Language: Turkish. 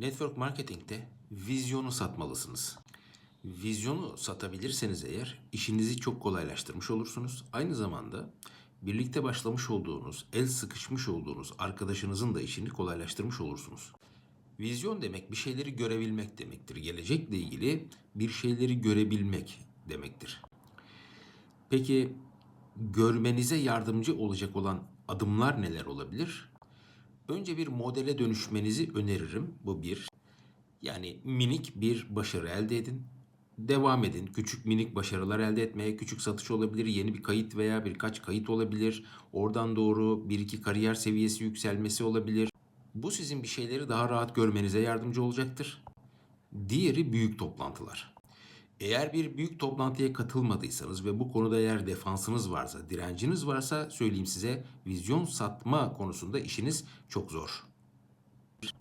Network marketingte vizyonu satmalısınız. Vizyonu satabilirseniz eğer işinizi çok kolaylaştırmış olursunuz. Aynı zamanda birlikte başlamış olduğunuz, el sıkışmış olduğunuz arkadaşınızın da işini kolaylaştırmış olursunuz. Vizyon demek bir şeyleri görebilmek demektir. Gelecekle ilgili bir şeyleri görebilmek demektir. Peki görmenize yardımcı olacak olan adımlar neler olabilir? Önce bir modele dönüşmenizi öneririm. Bu bir. Yani minik bir başarı elde edin. Devam edin. Küçük minik başarılar elde etmeye. Küçük satış olabilir, yeni bir kayıt veya birkaç kayıt olabilir. Oradan doğru bir iki kariyer seviyesi yükselmesi olabilir. Bu sizin bir şeyleri daha rahat görmenize yardımcı olacaktır. Diğeri büyük toplantılar. Eğer bir büyük toplantıya katılmadıysanız ve bu konuda eğer defansınız varsa, direnciniz varsa söyleyeyim size vizyon satma konusunda işiniz çok zor.